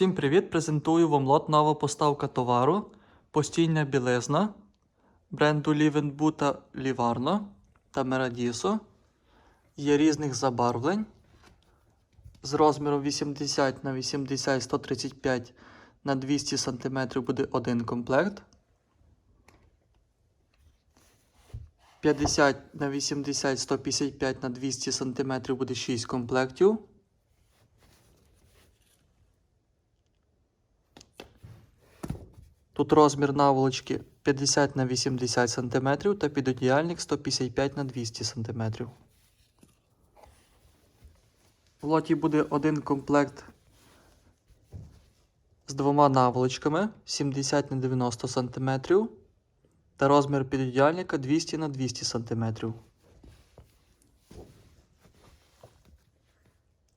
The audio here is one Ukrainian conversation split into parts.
Всім привіт! Презентую вам лот нова поставка товару. Постільна білизна бренду Лівенбута Ліварно та Мерадісо. Є різних забарвлень. З розміром 80 на 80 135 на 200 см буде один комплект. 50 на 80 155 на 200 см буде 6 комплектів. Тут розмір наволочки 50 на 80 см та підодіяльник 155 на 200 см. В лоті буде один комплект з двома наволочками 70 на 90 см та розмір підодіяльника 200 на 200 см.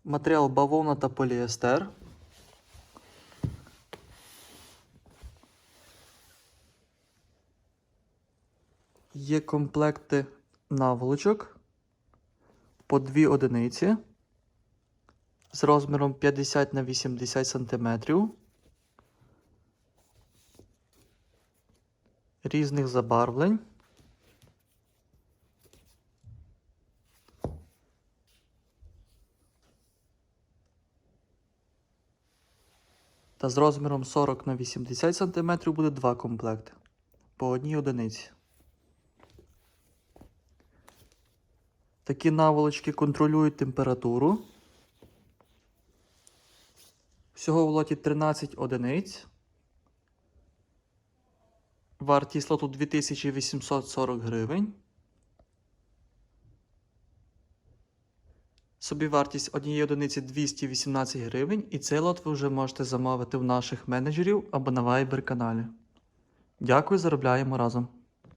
Матеріал бавовна та поліестер. Є комплекти наволочок по 2 одиниці з розміром 50 на 80 см різних забарвлень. Та з розміром 40 на 80 см буде два комплекти по одній одиниці. Такі наволочки контролюють температуру. Всього в лоті 13 одиниць. Вартість лоту 2840 гривень. Собівартість однієї одиниці 218 гривень. І цей лот ви вже можете замовити в наших менеджерів або на Viber каналі. Дякую, заробляємо разом.